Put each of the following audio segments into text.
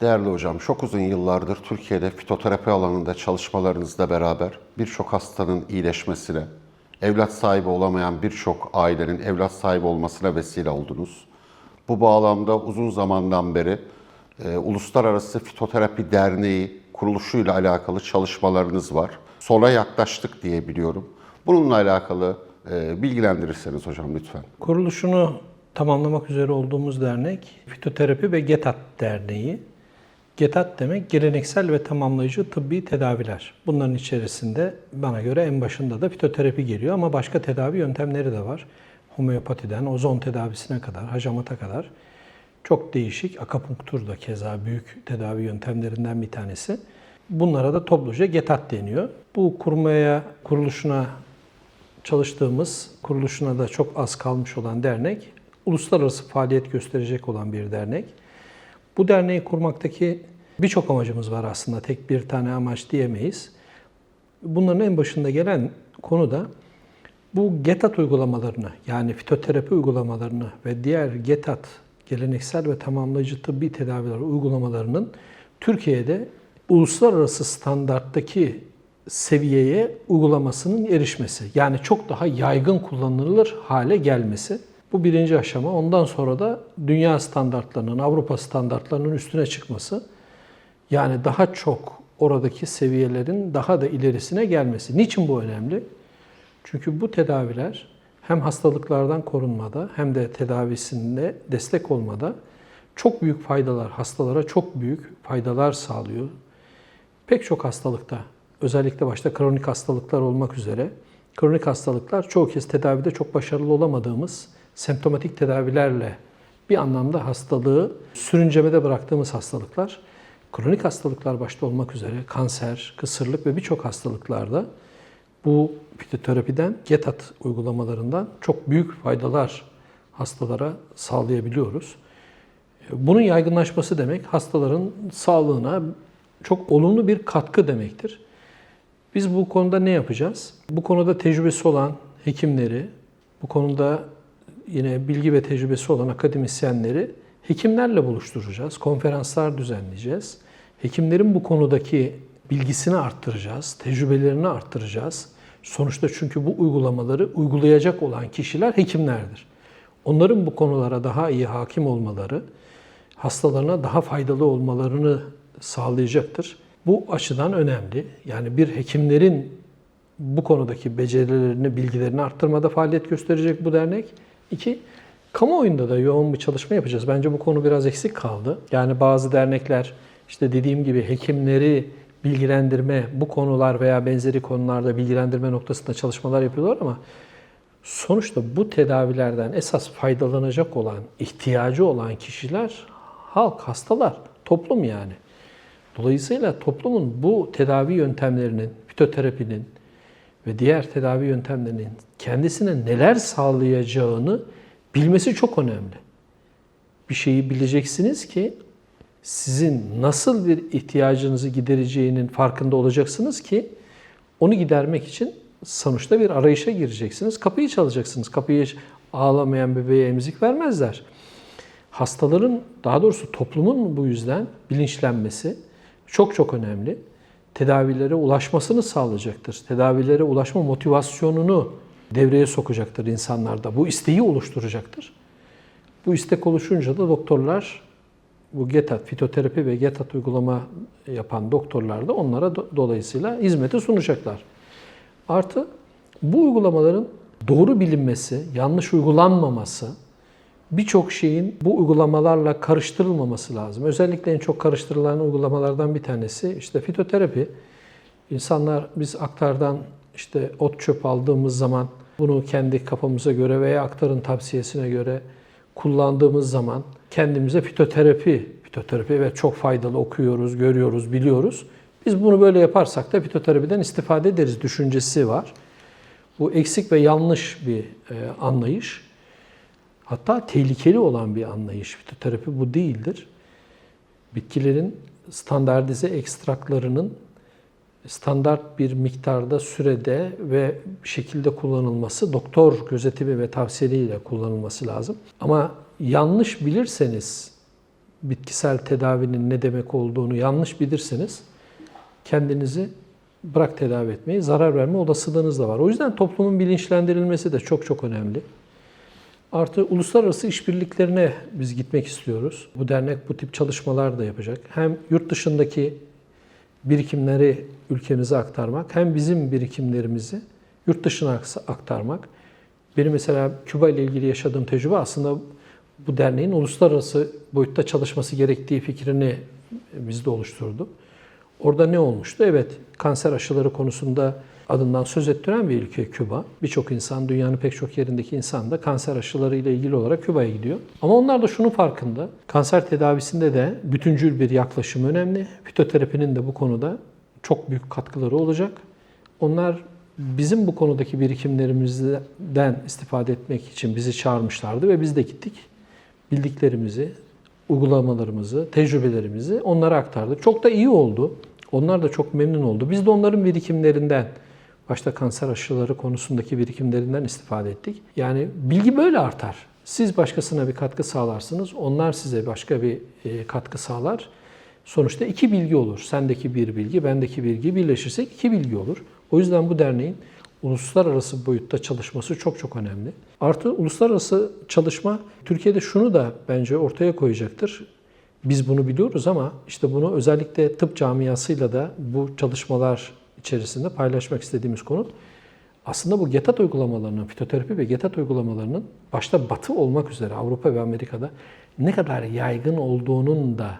Değerli hocam, çok uzun yıllardır Türkiye'de fitoterapi alanında çalışmalarınızla beraber birçok hastanın iyileşmesine, evlat sahibi olamayan birçok ailenin evlat sahibi olmasına vesile oldunuz. Bu bağlamda uzun zamandan beri e, Uluslararası Fitoterapi Derneği kuruluşuyla alakalı çalışmalarınız var. Sona yaklaştık diye biliyorum. Bununla alakalı e, bilgilendirirseniz hocam lütfen. Kuruluşunu tamamlamak üzere olduğumuz dernek Fitoterapi ve GETAT Derneği. GETAT demek geleneksel ve tamamlayıcı tıbbi tedaviler. Bunların içerisinde bana göre en başında da fitoterapi geliyor ama başka tedavi yöntemleri de var. Homeopatiden ozon tedavisine kadar, hacamata kadar çok değişik. Akapunktur da keza büyük tedavi yöntemlerinden bir tanesi. Bunlara da topluca GETAT deniyor. Bu kurmaya, kuruluşuna çalıştığımız, kuruluşuna da çok az kalmış olan dernek, uluslararası faaliyet gösterecek olan bir dernek. Bu derneği kurmaktaki birçok amacımız var aslında. Tek bir tane amaç diyemeyiz. Bunların en başında gelen konu da bu GETAT uygulamalarını yani fitoterapi uygulamalarını ve diğer GETAT geleneksel ve tamamlayıcı tıbbi tedaviler uygulamalarının Türkiye'de uluslararası standarttaki seviyeye uygulamasının erişmesi. Yani çok daha yaygın kullanılır hale gelmesi. Bu birinci aşama. Ondan sonra da dünya standartlarının, Avrupa standartlarının üstüne çıkması. Yani daha çok oradaki seviyelerin daha da ilerisine gelmesi. Niçin bu önemli? Çünkü bu tedaviler hem hastalıklardan korunmada hem de tedavisinde destek olmada çok büyük faydalar, hastalara çok büyük faydalar sağlıyor. Pek çok hastalıkta, özellikle başta kronik hastalıklar olmak üzere, kronik hastalıklar çoğu kez tedavide çok başarılı olamadığımız semptomatik tedavilerle bir anlamda hastalığı sürüncemede bıraktığımız hastalıklar. Kronik hastalıklar başta olmak üzere kanser, kısırlık ve birçok hastalıklarda bu fitoterapiden, GETAT uygulamalarından çok büyük faydalar hastalara sağlayabiliyoruz. Bunun yaygınlaşması demek hastaların sağlığına çok olumlu bir katkı demektir. Biz bu konuda ne yapacağız? Bu konuda tecrübesi olan hekimleri, bu konuda yine bilgi ve tecrübesi olan akademisyenleri hekimlerle buluşturacağız. Konferanslar düzenleyeceğiz. Hekimlerin bu konudaki bilgisini arttıracağız, tecrübelerini arttıracağız. Sonuçta çünkü bu uygulamaları uygulayacak olan kişiler hekimlerdir. Onların bu konulara daha iyi hakim olmaları, hastalarına daha faydalı olmalarını sağlayacaktır. Bu açıdan önemli. Yani bir hekimlerin bu konudaki becerilerini, bilgilerini arttırmada faaliyet gösterecek bu dernek. İki, kamuoyunda da yoğun bir çalışma yapacağız. Bence bu konu biraz eksik kaldı. Yani bazı dernekler işte dediğim gibi hekimleri bilgilendirme, bu konular veya benzeri konularda bilgilendirme noktasında çalışmalar yapıyorlar ama sonuçta bu tedavilerden esas faydalanacak olan, ihtiyacı olan kişiler halk, hastalar, toplum yani. Dolayısıyla toplumun bu tedavi yöntemlerinin, fitoterapinin ve diğer tedavi yöntemlerinin kendisine neler sağlayacağını bilmesi çok önemli. Bir şeyi bileceksiniz ki sizin nasıl bir ihtiyacınızı gidereceğinin farkında olacaksınız ki onu gidermek için sonuçta bir arayışa gireceksiniz. Kapıyı çalacaksınız. Kapıyı ağlamayan bebeğe emzik vermezler. Hastaların, daha doğrusu toplumun bu yüzden bilinçlenmesi çok çok önemli. Tedavilere ulaşmasını sağlayacaktır. Tedavilere ulaşma motivasyonunu devreye sokacaktır insanlarda. Bu isteği oluşturacaktır. Bu istek oluşunca da doktorlar bu GETAT, fitoterapi ve GETAT uygulama yapan doktorlar da onlara do- dolayısıyla hizmeti sunacaklar. Artı bu uygulamaların doğru bilinmesi, yanlış uygulanmaması, birçok şeyin bu uygulamalarla karıştırılmaması lazım. Özellikle en çok karıştırılan uygulamalardan bir tanesi işte fitoterapi. İnsanlar biz aktardan işte ot çöp aldığımız zaman bunu kendi kafamıza göre veya aktarın tavsiyesine göre kullandığımız zaman kendimize fitoterapi, fitoterapi evet çok faydalı okuyoruz, görüyoruz, biliyoruz. Biz bunu böyle yaparsak da fitoterapiden istifade ederiz düşüncesi var. Bu eksik ve yanlış bir e, anlayış. Hatta tehlikeli olan bir anlayış. Fitoterapi bu değildir. Bitkilerin standartize ekstraklarının standart bir miktarda, sürede ve şekilde kullanılması, doktor gözetimi ve tavsiyeleriyle kullanılması lazım. Ama yanlış bilirseniz bitkisel tedavinin ne demek olduğunu yanlış bilirseniz kendinizi bırak tedavi etmeyi, zarar verme olasılığınız da var. O yüzden toplumun bilinçlendirilmesi de çok çok önemli. Artı uluslararası işbirliklerine biz gitmek istiyoruz. Bu dernek bu tip çalışmalar da yapacak. Hem yurt dışındaki birikimleri ülkemize aktarmak, hem bizim birikimlerimizi yurt dışına aktarmak. Benim mesela Küba ile ilgili yaşadığım tecrübe aslında bu derneğin uluslararası boyutta çalışması gerektiği fikrini bizde oluşturdu. Orada ne olmuştu? Evet, kanser aşıları konusunda adından söz ettiren bir ülke Küba. Birçok insan, dünyanın pek çok yerindeki insan da kanser aşıları ile ilgili olarak Küba'ya gidiyor. Ama onlar da şunun farkında. Kanser tedavisinde de bütüncül bir yaklaşım önemli. Fitoterapinin de bu konuda çok büyük katkıları olacak. Onlar bizim bu konudaki birikimlerimizden istifade etmek için bizi çağırmışlardı ve biz de gittik. Bildiklerimizi, uygulamalarımızı, tecrübelerimizi onlara aktardık. Çok da iyi oldu. Onlar da çok memnun oldu. Biz de onların birikimlerinden, başta kanser aşıları konusundaki birikimlerinden istifade ettik. Yani bilgi böyle artar. Siz başkasına bir katkı sağlarsınız, onlar size başka bir e, katkı sağlar. Sonuçta iki bilgi olur. Sendeki bir bilgi, bendeki bilgi birleşirsek iki bilgi olur. O yüzden bu derneğin uluslararası boyutta çalışması çok çok önemli. Artı uluslararası çalışma Türkiye'de şunu da bence ortaya koyacaktır. Biz bunu biliyoruz ama işte bunu özellikle tıp camiasıyla da bu çalışmalar içerisinde paylaşmak istediğimiz konu aslında bu GETAT uygulamalarının, fitoterapi ve GETAT uygulamalarının başta Batı olmak üzere Avrupa ve Amerika'da ne kadar yaygın olduğunun da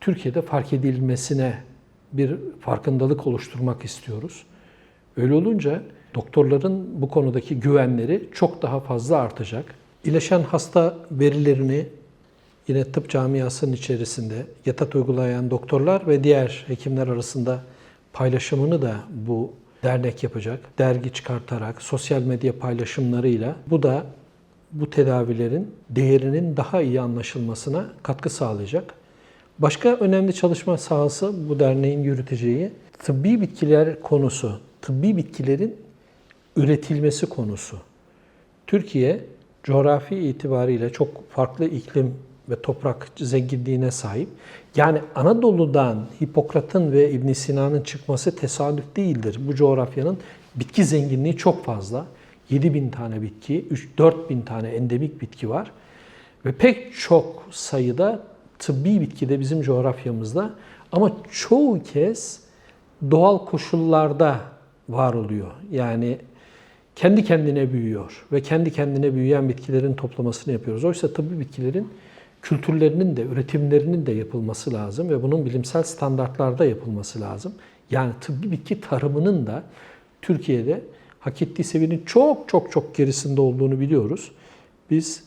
Türkiye'de fark edilmesine bir farkındalık oluşturmak istiyoruz. Öyle olunca doktorların bu konudaki güvenleri çok daha fazla artacak. İyileşen hasta verilerini yine tıp camiasının içerisinde yatat uygulayan doktorlar ve diğer hekimler arasında paylaşımını da bu dernek yapacak. Dergi çıkartarak, sosyal medya paylaşımlarıyla bu da bu tedavilerin değerinin daha iyi anlaşılmasına katkı sağlayacak. Başka önemli çalışma sahası bu derneğin yürüteceği tıbbi bitkiler konusu, tıbbi bitkilerin üretilmesi konusu. Türkiye coğrafi itibariyle çok farklı iklim ve toprak zenginliğine sahip. Yani Anadolu'dan Hipokrat'ın ve İbn Sina'nın çıkması tesadüf değildir. Bu coğrafyanın bitki zenginliği çok fazla. 7 bin tane bitki, 3-4 bin tane endemik bitki var. Ve pek çok sayıda tıbbi bitki de bizim coğrafyamızda. Ama çoğu kez doğal koşullarda var oluyor. Yani kendi kendine büyüyor ve kendi kendine büyüyen bitkilerin toplamasını yapıyoruz. Oysa tıbbi bitkilerin kültürlerinin de üretimlerinin de yapılması lazım ve bunun bilimsel standartlarda yapılması lazım. Yani tıbbi bitki tarımının da Türkiye'de hak ettiği seviyenin çok çok çok gerisinde olduğunu biliyoruz. Biz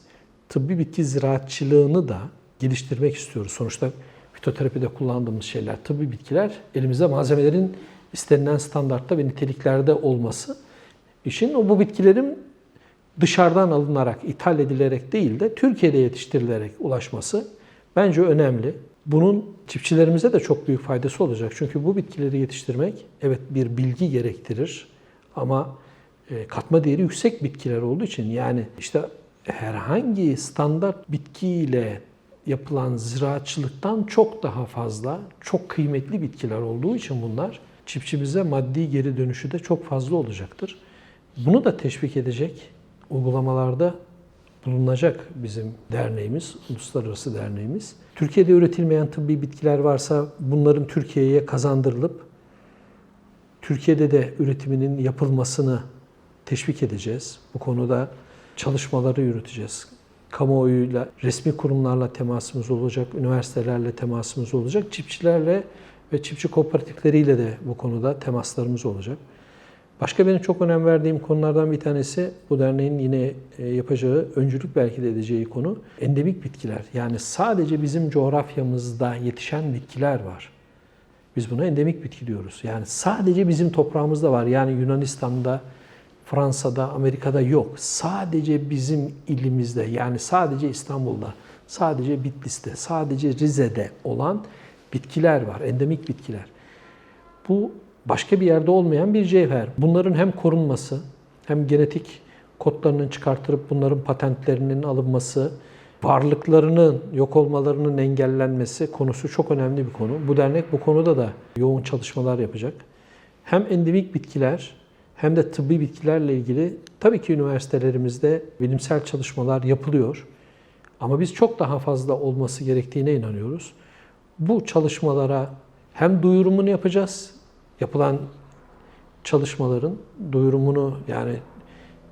tıbbi bitki ziraatçılığını da geliştirmek istiyoruz. Sonuçta fitoterapide kullandığımız şeyler, tıbbi bitkiler elimizde malzemelerin istenilen standartta ve niteliklerde olması işin o bu bitkilerin dışarıdan alınarak, ithal edilerek değil de Türkiye'de yetiştirilerek ulaşması bence önemli. Bunun çiftçilerimize de çok büyük faydası olacak. Çünkü bu bitkileri yetiştirmek evet bir bilgi gerektirir ama e, katma değeri yüksek bitkiler olduğu için yani işte herhangi standart bitkiyle yapılan ziraatçılıktan çok daha fazla, çok kıymetli bitkiler olduğu için bunlar çiftçimize maddi geri dönüşü de çok fazla olacaktır. Bunu da teşvik edecek uygulamalarda bulunacak bizim derneğimiz, uluslararası derneğimiz. Türkiye'de üretilmeyen tıbbi bitkiler varsa bunların Türkiye'ye kazandırılıp Türkiye'de de üretiminin yapılmasını teşvik edeceğiz. Bu konuda çalışmaları yürüteceğiz. Kamuoyuyla, resmi kurumlarla temasımız olacak, üniversitelerle temasımız olacak, çiftçilerle ve çiftçi kooperatifleriyle de bu konuda temaslarımız olacak. Başka benim çok önem verdiğim konulardan bir tanesi bu derneğin yine e, yapacağı, öncülük belki de edeceği konu endemik bitkiler. Yani sadece bizim coğrafyamızda yetişen bitkiler var. Biz buna endemik bitki diyoruz. Yani sadece bizim toprağımızda var. Yani Yunanistan'da, Fransa'da, Amerika'da yok. Sadece bizim ilimizde yani sadece İstanbul'da, sadece Bitlis'te, sadece Rize'de olan bitkiler var. Endemik bitkiler. Bu başka bir yerde olmayan bir cevher. Bunların hem korunması hem genetik kodlarının çıkartılıp bunların patentlerinin alınması, varlıklarının yok olmalarının engellenmesi konusu çok önemli bir konu. Bu dernek bu konuda da yoğun çalışmalar yapacak. Hem endemik bitkiler hem de tıbbi bitkilerle ilgili tabii ki üniversitelerimizde bilimsel çalışmalar yapılıyor. Ama biz çok daha fazla olması gerektiğine inanıyoruz. Bu çalışmalara hem duyurumunu yapacağız, yapılan çalışmaların duyurumunu yani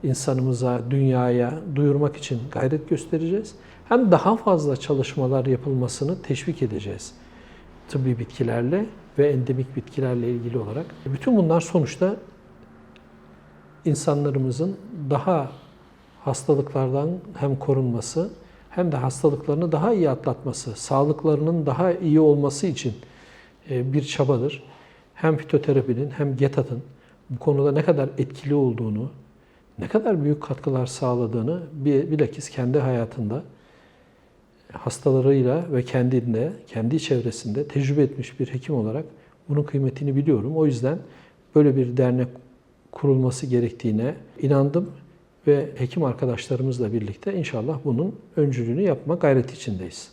insanımıza, dünyaya duyurmak için gayret göstereceğiz. Hem daha fazla çalışmalar yapılmasını teşvik edeceğiz. Tıbbi bitkilerle ve endemik bitkilerle ilgili olarak. Bütün bunlar sonuçta insanlarımızın daha hastalıklardan hem korunması hem de hastalıklarını daha iyi atlatması, sağlıklarının daha iyi olması için e, bir çabadır. Hem fitoterapinin hem GETA'nın bu konuda ne kadar etkili olduğunu, ne kadar büyük katkılar sağladığını bir- bilakis kendi hayatında hastalarıyla ve kendinde, kendi çevresinde tecrübe etmiş bir hekim olarak bunun kıymetini biliyorum. O yüzden böyle bir dernek kurulması gerektiğine inandım ve hekim arkadaşlarımızla birlikte inşallah bunun öncülüğünü yapma gayreti içindeyiz.